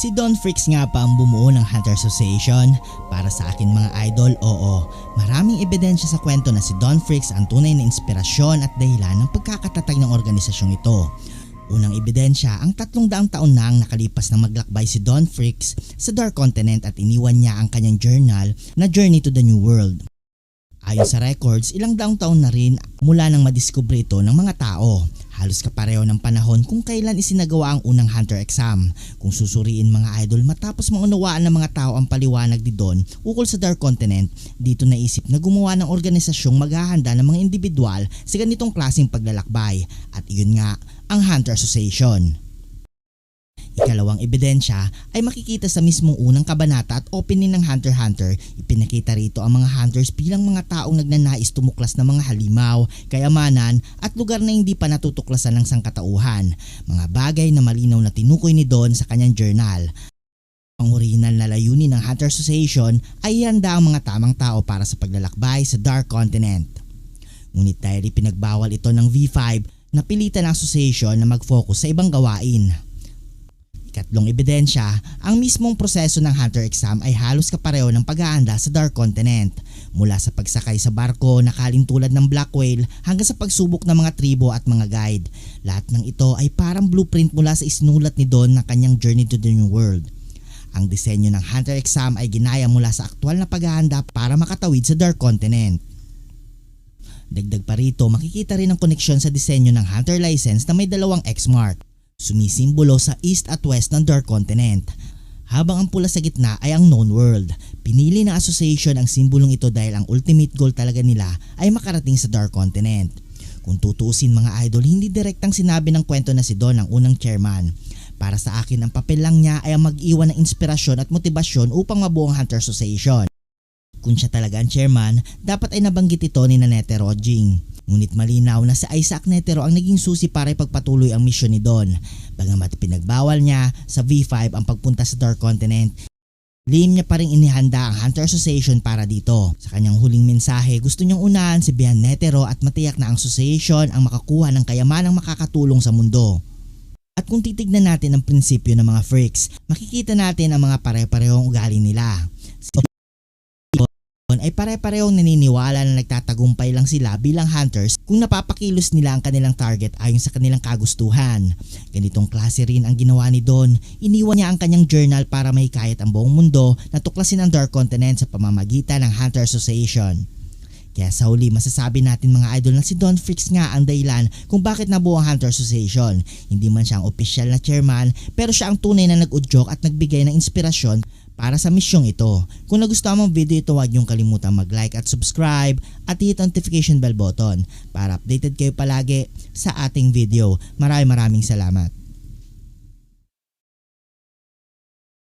Si Don Freaks nga pa ang bumuo ng Hunter Association. Para sa akin mga idol, oo. Maraming ebidensya sa kwento na si Don Freaks ang tunay na inspirasyon at dahilan ng pagkakatatag ng organisasyong ito. Unang ebidensya, ang tatlong daang taon na ang nakalipas na maglakbay si Don Freaks sa Dark Continent at iniwan niya ang kanyang journal na Journey to the New World. Ayon sa records, ilang daang taon na rin mula nang madiskubre ito ng mga tao. Halos kapareho ng panahon kung kailan isinagawa ang unang Hunter exam. Kung susuriin mga idol matapos maunawaan ng mga tao ang paliwanag ni Don ukol sa Dark Continent, dito naisip na gumawa ng organisasyong maghahanda ng mga individual sa ganitong klaseng paglalakbay. At iyon nga, ang Hunter Association. Ikalawang ebidensya ay makikita sa mismong unang kabanata at opening ng Hunter x Hunter. Ipinakita rito ang mga hunters bilang mga taong nagnanais tumuklas ng mga halimaw, kayamanan at lugar na hindi pa natutuklasan ng sangkatauhan. Mga bagay na malinaw na tinukoy ni Don sa kanyang journal. Ang original na layunin ng Hunter Association ay ihanda ang mga tamang tao para sa paglalakbay sa Dark Continent. Ngunit dahil ipinagbawal ito ng V5, napilitan ang association na mag-focus sa ibang gawain. Ikatlong ebidensya, ang mismong proseso ng Hunter exam ay halos kapareho ng paghahanda sa Dark Continent. Mula sa pagsakay sa barko na kalintulad ng Black Whale hanggang sa pagsubok ng mga tribo at mga guide. Lahat ng ito ay parang blueprint mula sa isnulat ni Don ng kanyang Journey to the New World. Ang disenyo ng Hunter exam ay ginaya mula sa aktwal na paghahanda para makatawid sa Dark Continent. Dagdag pa rito, makikita rin ang koneksyon sa disenyo ng Hunter license na may dalawang X-mark sumisimbolo sa east at west ng Dark Continent. Habang ang pula sa gitna ay ang known world. Pinili ng association ang simbolong ito dahil ang ultimate goal talaga nila ay makarating sa Dark Continent. Kung tutuusin mga idol, hindi direktang sinabi ng kwento na si Don ang unang chairman. Para sa akin, ang papel lang niya ay ang mag-iwan ng inspirasyon at motibasyon upang mabuo ang Hunter Association. Kung siya talaga ang chairman, dapat ay nabanggit ito ni Nanette Rodging. Ngunit malinaw na si Isaac Netero ang naging susi para ipagpatuloy ang misyon ni Don. Bagamat pinagbawal niya sa V5 ang pagpunta sa Dark Continent, Lihim niya pa rin inihanda ang Hunter Association para dito. Sa kanyang huling mensahe, gusto niyang unahan si Bian Netero at matiyak na ang association ang makakuha ng kayamanang makakatulong sa mundo. At kung titignan natin ang prinsipyo ng mga freaks, makikita natin ang mga pare-parehong ugali nila. Ay pare-parehong naniniwala na nagtatagumpay lang sila bilang hunters kung napapakilos nila ang kanilang target ayon sa kanilang kagustuhan. Ganitong klase rin ang ginawa ni Don. Iniwan niya ang kanyang journal para mahikayat ang buong mundo na tuklasin ang Dark Continent sa pamamagitan ng Hunter Association. Kaya sa huli masasabi natin mga idol na si Don Freaks nga ang dahilan kung bakit nabuo ang Hunter Association. Hindi man siya ang opisyal na chairman pero siya ang tunay na nag-udyok at nagbigay ng inspirasyon para sa misyong ito. Kung nagustuhan mo ang video ito huwag niyong kalimutan mag-like at subscribe at hit notification bell button para updated kayo palagi sa ating video. Maraming maraming salamat.